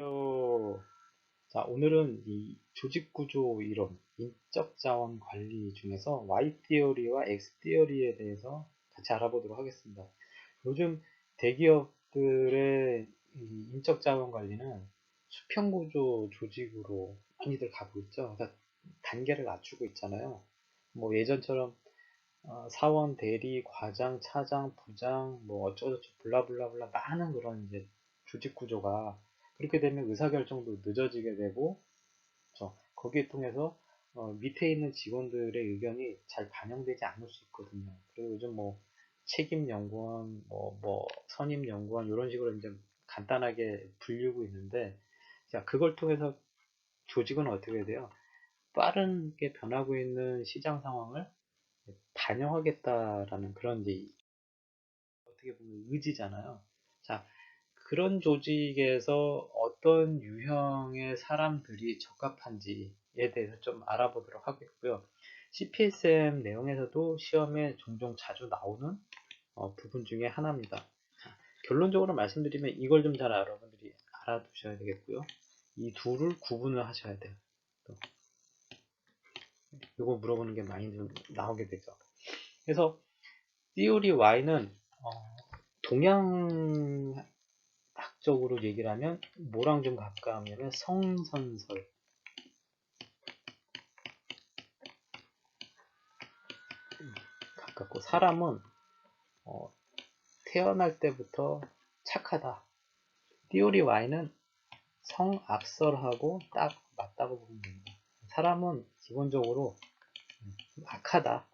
어, 자, 오늘은 이 조직구조 이론, 인적 자원 관리 중에서 Y 티어리와 X 티어리에 대해서 같이 알아보도록 하겠습니다. 요즘 대기업들의 이 인적 자원 관리는 수평구조 조직으로 많이들 가고 있죠. 그러니까 단계를 낮추고 있잖아요. 뭐 예전처럼 어, 사원, 대리, 과장, 차장, 부장, 뭐 어쩌고저쩌고 블라블라블라 많은 그런 이제 조직 구조가 그렇게 되면 의사결정도 늦어지게 되고 그렇죠? 거기에 통해서 어, 밑에 있는 직원들의 의견이 잘 반영되지 않을 수 있거든요. 그리고 요즘 뭐 책임 연구원, 뭐, 뭐 선임 연구원 이런 식으로 이제 간단하게 불리고 있는데 자 그걸 통해서 조직은 어떻게 돼요? 빠르게 변하고 있는 시장 상황을 반영하겠다라는 그런 이제 어떻게 보면 의지잖아요. 자, 그런 조직에서 어떤 유형의 사람들이 적합한지에 대해서 좀 알아보도록 하겠고요. CPSM 내용에서도 시험에 종종 자주 나오는 어, 부분 중에 하나입니다. 자, 결론적으로 말씀드리면 이걸 좀 잘 여러분들이 알아두셔야 되겠고요. 이 둘을 구분을 하셔야 돼요. 또. 이거 물어보는 게 많이 좀 나오게 되죠. 그래서 띠오리 Y는 어, 동양 학적으로 얘기를 하면 뭐랑 좀 가까우냐면 성선설 가깝고 사람은 어, 태어날 때부터 착하다. 띠오리 Y는 성악설하고 딱 맞다고 보면 됩니다. 사람은 기본적으로 악하다.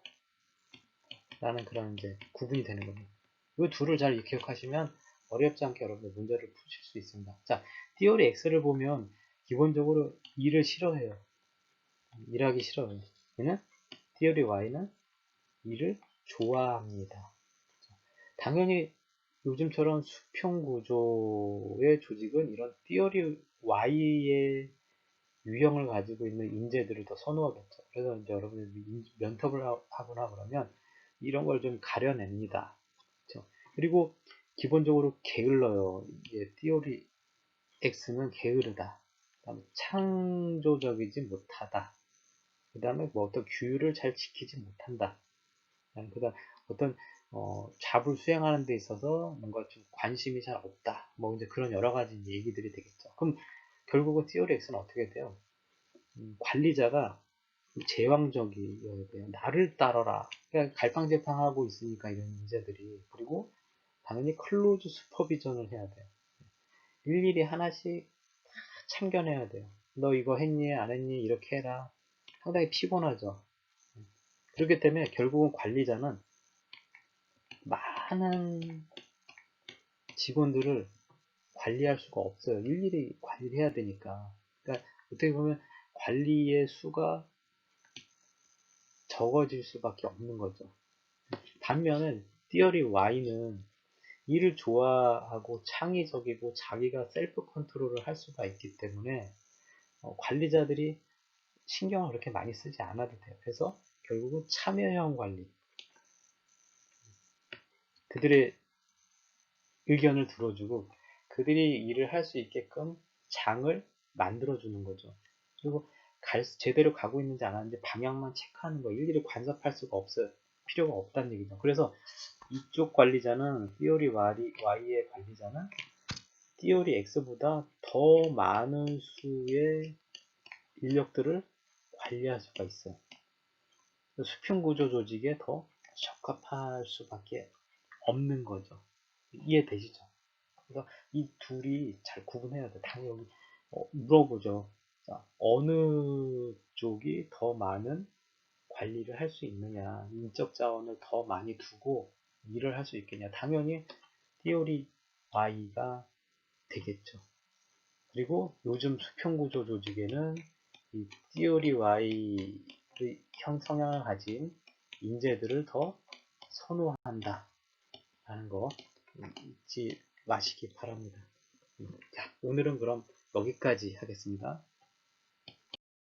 라는 그런 이제 구분이 되는 겁니다. 이 둘을 잘 기억하시면 어렵지 않게 여러분들 문제를 푸실 수 있습니다. 자, 띠오리 X를 보면 기본적으로 일을 싫어해요. 일하기 싫어요. 얘는 띠오리 Y는 일을 좋아합니다. 당연히 요즘처럼 수평 구조의 조직은 이런 띠오리 Y의 유형을 가지고 있는 인재들을 더 선호하겠죠. 그래서 이제 여러분이 면접을 하거나 그러면 이런 걸 좀 가려냅니다. 그렇죠? 그리고 기본적으로 게을러요. 이게 띠오리 X는 게으르다. 그다음에 창조적이지 못하다. 그 다음에 뭐 어떤 규율을 잘 지키지 못한다. 그 다음 어떤 어, 잡을 수행하는 데 있어서 뭔가 좀 관심이 잘 없다. 뭐 이제 그런 여러 가지 얘기들이 되겠죠. 그럼 결국은 띠오리 X는 어떻게 돼요? 음, 관리자가 제왕적이어야 돼요. 나를 따라라. 그러니까 갈팡질팡하고 있으니까 이런 인재들이 그리고 당연히 클로즈 슈퍼비전을 해야 돼요. 일일이 하나씩 참견해야 돼요. 너 이거 했니? 안 했니? 이렇게 해라. 상당히 피곤하죠. 그렇기 때문에 결국은 관리자는 많은 직원들을 관리할 수가 없어요. 일일이 관리를 해야 되니까. 그러니까 어떻게 보면 관리의 수가 적어질 수밖에 없는 거죠. 반면에 띠어리 Y는 일을 좋아하고 창의적이고 자기가 셀프 컨트롤을 할 수가 있기 때문에 어, 관리자들이 신경을 그렇게 많이 쓰지 않아도 돼요. 그래서 결국은 참여형 관리. 그들의 의견을 들어주고 그들이 일을 할 수 있게끔 장을 만들어주는 거죠. 그리고 갈, 제대로 가고 있는지 안 하는지 방향만 체크하는 거 일일이 관섭할 수가 없어요. 필요가 없다는 얘기죠. 그래서 이쪽 관리자는 띠오리 Y의 관리자는 띠오리 X보다 더 많은 수의 인력들을 관리할 수가 있어요. 수평 구조 조직에 더 적합할 수밖에 없는 거죠. 이해되시죠? 그래서 이 둘이 잘 구분해야 돼. 당연히 어, 물어보죠. 자, 어느 쪽이 더 많은 관리를 할 수 있느냐, 인적 자원을 더 많이 두고 일을 할 수 있겠냐. 당연히 띠오리 Y가 되겠죠. 그리고 요즘 수평구조 조직에는 이 띠오리 Y의 형 성향을 가진 인재들을 더 선호한다. 라는 거 잊지 마시기 바랍니다. 자, 오늘은 그럼 여기까지 하겠습니다.